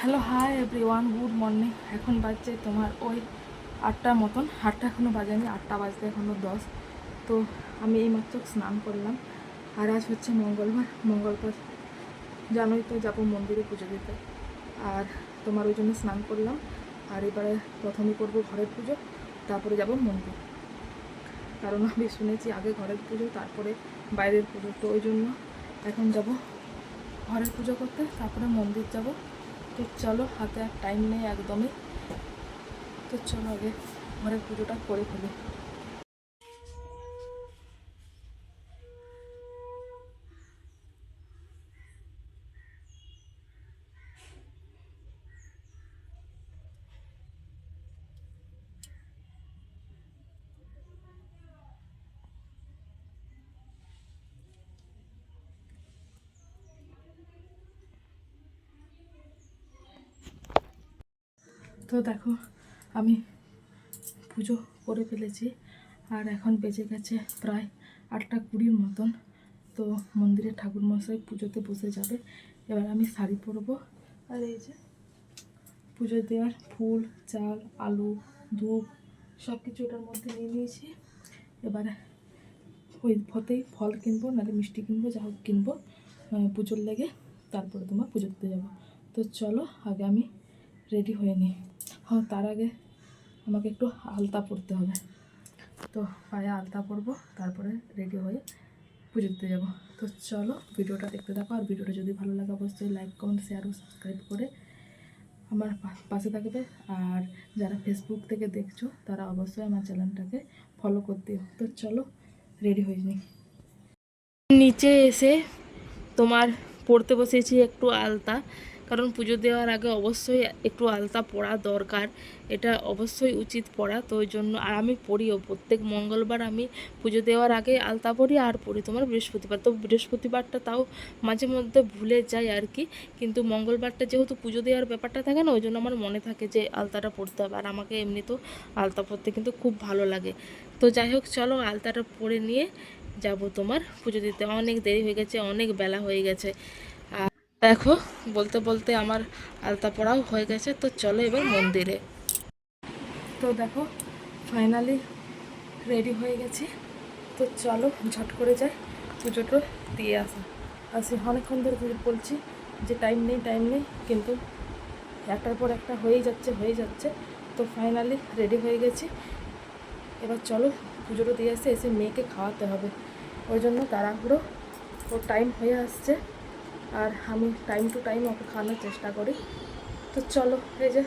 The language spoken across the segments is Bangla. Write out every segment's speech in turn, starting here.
Hello hi everyone good morning এখন বাজছে তোমার ওই আটটার মতন। আটটা এখনও বাজেনি, আটটা বাজতে এখনও দশ। তো আমি এইমাত্র স্নান করলাম। আর আজ হচ্ছে মঙ্গলবার। মঙ্গলবার জানোই তো যাব মন্দিরে পুজো দিতে। আর তোমার ওই জন্য স্নান করলাম। আর এবারে প্রথমে করব ঘরের পুজো, তারপরে যাব মন্দির। কারণ আমি শুনেছি আগে ঘরের পুজো, তারপরে বাইরের পুজো। তো ওই জন্য এখন যাব ঘরের পুজো করতে, তারপরে মন্দির যাব। তো চলো হাতে আর টাইম নেই একদমই। তো চলো আগে ঘরের পুজোটা করে ফেলি। তো দেখো, আমি পুজো করে ফেলেছি আর এখন বেজে গেছে প্রায় আটটা কুড়ির মতন। তো মন্দিরে ঠাকুরমশাই পুজোতে বসে যাবে। এবার আমি শাড়ি পরবো। আর এই যে পুজো দেওয়ার ফুল, চাল, আলু, ধূপ সব কিছু ওটার মধ্যে নিয়ে নিয়েছি। এবারে ওই ফতেই ফল কিনবো, নাহলে মিষ্টি কিনবো, যা হোক কিনবো পুজোর লেগে তারপরে তোমার পুজো দিতে যাব। তো চলো, আগে আমি রেডি হয়ে নিই। তার আগে আমাকে একটু আলতা পরতে হবে। তো পায়ে আলতা পরবো, তারপরে রেডি হয়ে পুজো দিতে যাব। তো চলো ভিডিওটা দেখতে থাকো, আর ভিডিওটা যদি ভালো লাগে অবশ্যই লাইক কমেন্ট শেয়ার ও সাবস্ক্রাইব করে আমার পাশে থাকবে। আর যারা ফেসবুক থেকে দেখছ, তারা অবশ্যই আমার চ্যানেলটাকে ফলো করতে তো চলো রেডি হয়ে নি নিচে এসে তোমার পড়তে বসেছি একটু আলতা। কারণ পুজো দেওয়ার আগে অবশ্যই একটু আলতা পড়া দরকার। এটা অবশ্যই উচিত পড়া, তো ওই জন্য আর আমি পড়িও। প্রত্যেক মঙ্গলবার আমি পুজো দেওয়ার আগে আলতা পড়ি আর পড়ি তোমার বৃহস্পতিবার। তো বৃহস্পতিবারটা তাও মাঝে মধ্যে ভুলে যাই আর কি। কিন্তু মঙ্গলবারটা যেহেতু পুজো দেওয়ার ব্যাপারটা থাকে না, ওই জন্য আমার মনে থাকে যে আলতাটা পড়তে হবে। আর আমাকে এমনি তো আলতা পড়তে কিন্তু খুব ভালো লাগে। তো যাই হোক, চলো আলতাটা পরে নিয়ে যাব তোমার পুজো দিতে। অনেক দেরি হয়ে গেছে, অনেক বেলা হয়ে গেছে। দেখো, বলতে বলতে আমার আলতা পড়াও হয়ে গেছে, তো চলো এবার মন্দিরে। তো দেখো ফাইনালি রেডি হয়ে গেছি। তো চলো, ঝট করে যাই পুজোটা দিয়ে আসা। আসি অনেকক্ষণ ধরে বলছি যে টাইম নেই টাইম নেই, কিন্তু একটার পর একটা হয়েই যাচ্ছে হয়ে যাচ্ছে। তো ফাইনালি রেডি হয়ে গেছি। এবার চলো পুজোটা দিয়ে আসে এসে মেয়েকে খাওয়াতে হবে। ওই জন্য তাড়াহুড়ো ওর টাইম হয়ে আসছে। আর আমি টাইম টু টাইম ওকে খাওয়ানোর চেষ্টা করি। তো চলো, এই যে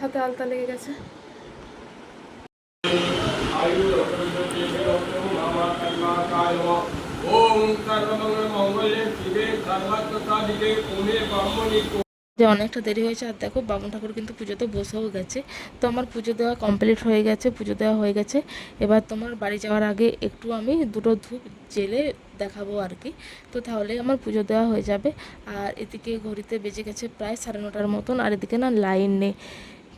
হাতে আলতা লেগে গেছে। ওম সর্বমঙ্গল মঙ্গলে শিবে সর্বাত্মসাদিকে পুনে ব্রহ্মণি যে অনেকটা দেরি হয়েছে, আর দেখো বামুন ঠাকুর কিন্তু পুজোতে বসেও গেছে। তো আমার পুজো দেওয়া কমপ্লিট হয়ে গেছে, পুজো দেওয়া হয়ে গেছে। এবার তোমার বাড়ি যাওয়ার আগে একটু আমি দুটো ধূপ জেলে দেখাবো আর কি। তো তাহলে আমার পুজো দেওয়া হয়ে যাবে। আর এদিকে ঘড়িতে বেজে গেছে প্রায় সাড়ে নটার মতন, আর এদিকে না লাইন নেই।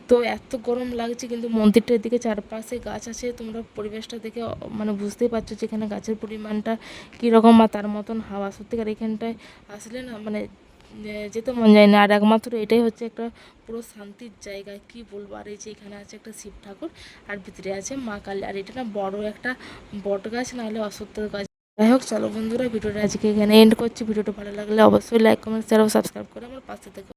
তো এত গরম লাগছে কিন্তু মন্দিরটার দিকে চারপাশে গাছ আছে। তোমরা পরিবেশটা দেখে মানে বুঝতেই পারছ যে এখানে গাছের পরিমাণটা কীরকম আর তার মতন হাওয়া। সত্যিকার এখানটায় আসলে না মানে যেতে মন যায় না। আর একমাত্র এটাই হচ্ছে একটা পুরো শান্তির জায়গা। কি বলব? আর এই যে এখানে আছে একটা শিব ঠাকুর, আর ভিতরে আছে মা কালী। আর এটা না বড় একটা বট গাছ, নাহলে অসত্য গাছ। যাই হোক, চলো বন্ধুরা, ভিডিওটা আজকে এখানে এন্ড করছি। ভিডিওটা ভালো লাগলে অবশ্যই লাইক কমেন্ট শেয়ার ও সাবস্ক্রাইব করে আমার পাশে থেকে।